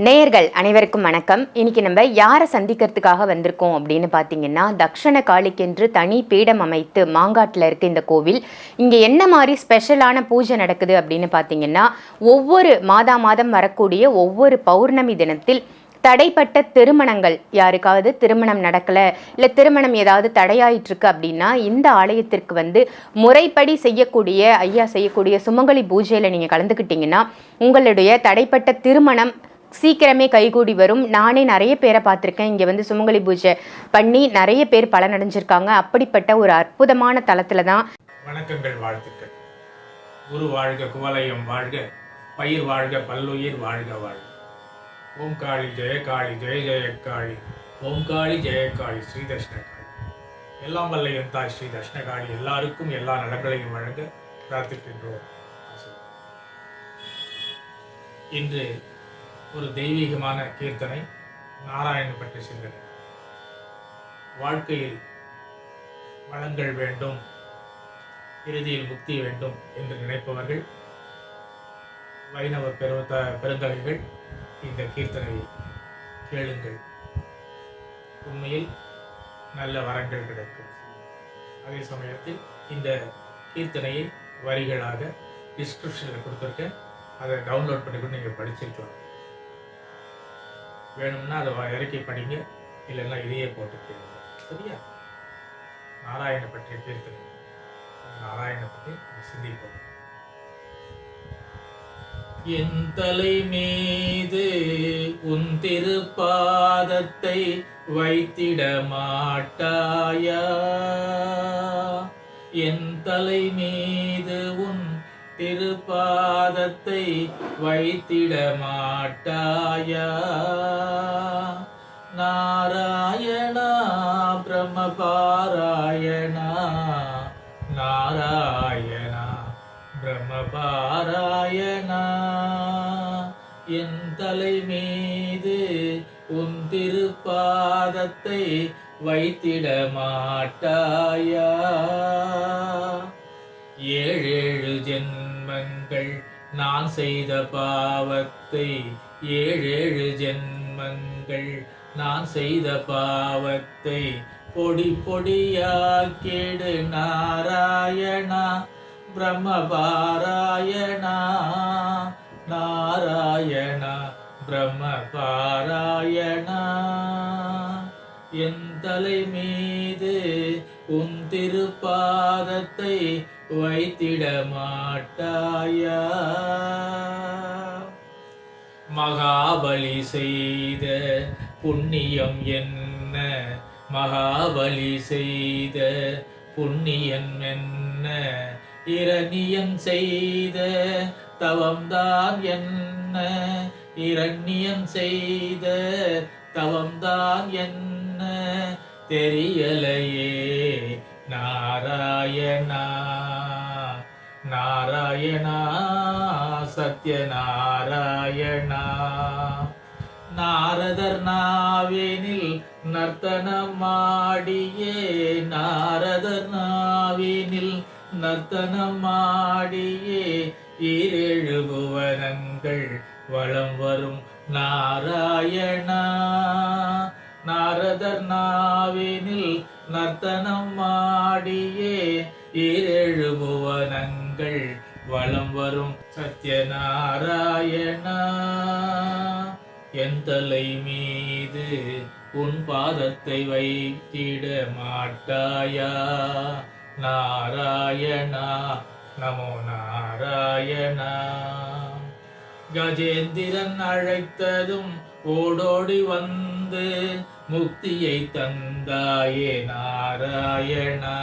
நேயர்கள் அனைவருக்கும் வணக்கம். இன்னைக்கு நம்ம யாரை சந்திக்கிறதுக்காக வந்திருக்கோம் அப்படின்னு பார்த்தீங்கன்னா தக்ஷண காளிக்கென்று தனி பீடம் அமைத்து மாங்காட்டில் இருக்க இந்த கோவில் இங்கே என்ன மாதிரி ஸ்பெஷலான பூஜை நடக்குது அப்படின்னு பார்த்தீங்கன்னா ஒவ்வொரு மாதா மாதம் வரக்கூடிய ஒவ்வொரு பௌர்ணமி தினத்தில் தடைப்பட்ட திருமணங்கள் யாருக்காவது திருமணம் நடக்கலை இல்லை திருமணம் ஏதாவது தடையாயிட்டிருக்கு அப்படின்னா இந்த ஆலயத்திற்கு வந்து முறைப்படி செய்யக்கூடிய ஐயா செய்யக்கூடிய சுமங்கலி பூஜையில் நீங்கள் கலந்துக்கிட்டிங்கன்னா உங்களுடைய தடைப்பட்ட திருமணம் சீக்கிரமே கைகூடி வரும். நானே நிறைய பேரை பார்த்துருக்கேன். இங்கே வந்து சுமங்கலி பூஜை பண்ணி நிறைய பேர் பலனடைஞ்சிருக்காங்க. அப்படிப்பட்ட ஒரு அற்புதமான தளத்தில் தான் வணக்கங்கள் வாழ்த்துக்கள். குரு வாழ்க குவலயம் வாழ்க பயிர் வாழ்க பல்லுயிர் வாழ்க வாழ்க. ஓம் காளி ஜெய காளி ஜெய ஜெய காளி. ஓம் காளி ஜெய காளி ஸ்ரீ தட்சிணகாளி எல்லாம் வல்ல என் தாய் ஸ்ரீ எல்லாருக்கும் எல்லா நலங்களையும் வழங்க பிரார்த்திக்கின்றோம். இன்று ஒரு தெய்வீகமான கீர்த்தனை நாராயணன் பற்றி சிந்தனை வாழ்க்கையில் வளங்கள் வேண்டும் இறுதியில் முக்தி வேண்டும் என்று நினைப்பவர்கள் வைணவ பெருத்த பெருந்தகைகள் இந்த கீர்த்தனையை கேளுங்கள். உண்மையில் நல்ல வரங்கள் கிடைக்கும். அதே சமயத்தில் இந்த கீர்த்தனையை வரிகளாக டிஸ்கிரிப்ஷனில் கொடுத்துருக்கேன். அதை டவுன்லோட் பண்ணி கூட நீங்கள் படிச்சிருக்கலாம். வேணும்னா அதை இறக்கி படிங்க. இல்லைன்னா இதையே போட்டு கேளுங்க. சரியா? நாராயண பற்றிய கீர்த்தனை. நாராயண பற்றி சிந்திப்போம். என் தலை மீது உன் திருப்பாதத்தை வைத்திட மாட்டாயா? என் தலை மீது உன் திருப்பாதத்தை வைத்திட மாட்டாயா? நாராயணா பிரம்ம பாராயணா நாராயணா பிரம்ம பாராயணா என் தலை மீது உன் திருப்பாதத்தை வைத்திட மாட்டாயா? ஏ ஜென்மங்கள். நான் செய்த பாவத்தை ஏழேழு ஜென்மங்கள். நான் செய்த பாவத்தை பொடி பொடியா கேடு நாராயணா. பிரம்மபாராயணா. நாராயணா பிரம்மபாராயணா. என் தலை மீது உன் திருப்பாதத்தை வைத்திட மாட்டாயா? மகாபலி செய்த புண்ணியம் என்ன? மகாபலி செய்த புண்ணியம் என்ன? இரணியன் செய்த தவம்தான் என்ன? இரண்யன் செய்த தவம்தான் என்ன? தெரியலையே. நாராயணா. நாராயணா சத்ய நாராயணா நாரதர் நாவினில் நர்த்தனமாடியே. நாரதர் நாவினில் நர்த்தனமாடியே. ஈரேழு புவனங்கள் வளம் வரும் நாராயணா. நாரதர் நாவினில் நர்த்தனம் ஆடியே ஈரேழு புவனங்கள் வளம் வரும் சத்யநாராயணா. என் தலை மீது உன் பாதத்தை வைத்திட மாட்டாயா. நாராயணா நமோ நாராயணா. கஜேந்திரன் அழைத்ததும் ஓடோடி வந்து முக்தியை தந்தாயே நாராயணா.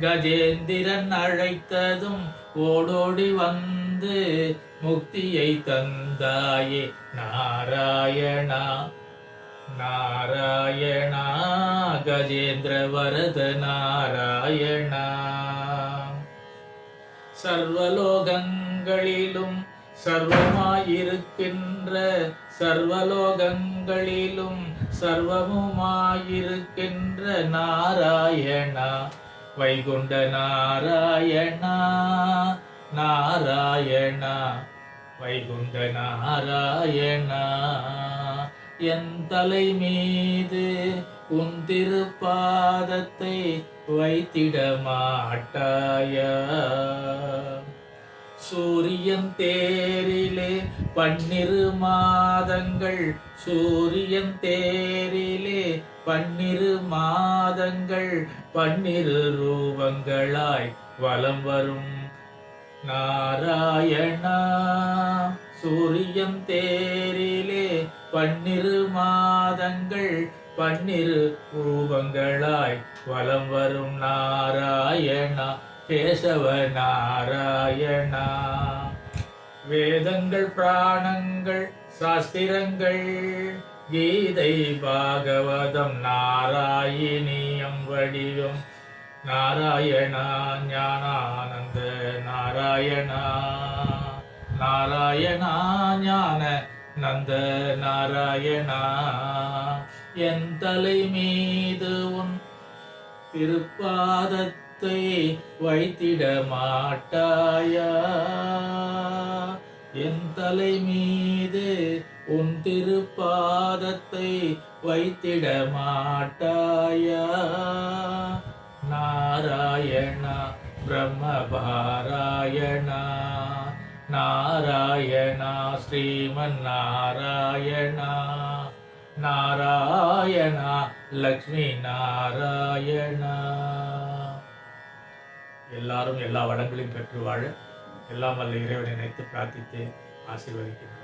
கஜேந்திரன் அழைத்ததும் ஓடோடி வந்து முக்தியை தந்தாயே நாராயணா. நாராயணா. கஜேந்திர வரத நாராயணா. சர்வலோகங்களிலும் சர்வமாயிருக்கின்ற சர்வலோகங்களிலும் சர்வமுமாயிருக்கின்ற நாராயணா வைகுண்ட நாராயணா நாராயணா வைகுண்ட நாராயணா. என் தலை மீது உன் திருப்பாதத்தை வைத்திட மாட்டாயா சூரியன் தேரிலே பன்னிரு மாதங்கள் சூரியன் தேரிலே பன்னிரு மாதங்கள் பன்னிரு ரூபங்களாய் வலம் வரும். நாராயணா சூரியன் தேரிலே பன்னிரு மாதங்கள் பன்னிரு ரூபங்களாய். வலம் வரும் நாராயணா கேசவ நாராயணா. வேதங்கள் பிராணங்கள் சாஸ்திரங்கள் கீதை பாகவதம் நாராயணியம் வடிவம். நாராயணா ஞானானந்த நாராயணா. நாராயணா ஞான நந்த நாராயணா என் தலை மீது உன் திருப்பாதத்தை வைத்திட மாட்டாயா? என் தலை மீது உன் திருப்பாதத்தை வைத்திட மாட்டாயா? நாராயணா பிரம்மபாராயணா. நாராயணா ஸ்ரீமன் நாராயணா நாராயணா லக்ஷ்மி நாராயணா எல்லாரும் எல்லா வளங்களையும் பெற்று வாழ எல்லாம் வல்ல இறைவனை நினைத்து பிரார்த்தித்து ஆசீர்வதிக்கின்றோம்.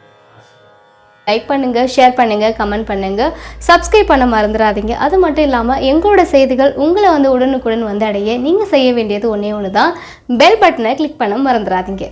லைக் பண்ணுங்கள் ஷேர் பண்ணுங்கள் கமெண்ட் பண்ணுங்கள் சப்ஸ்கிரைப் பண்ண மறந்துடாதீங்க அது மட்டும் இல்லாமல் எங்களோட செய்திகள் உங்களை வந்து உடனுக்குடன் வந்து அடைய நீங்கள் செய்ய வேண்டியது ஒன்றே ஒன்று தான் பெல் பட்டனை கிளிக் பண்ண மறந்துடாதீங்க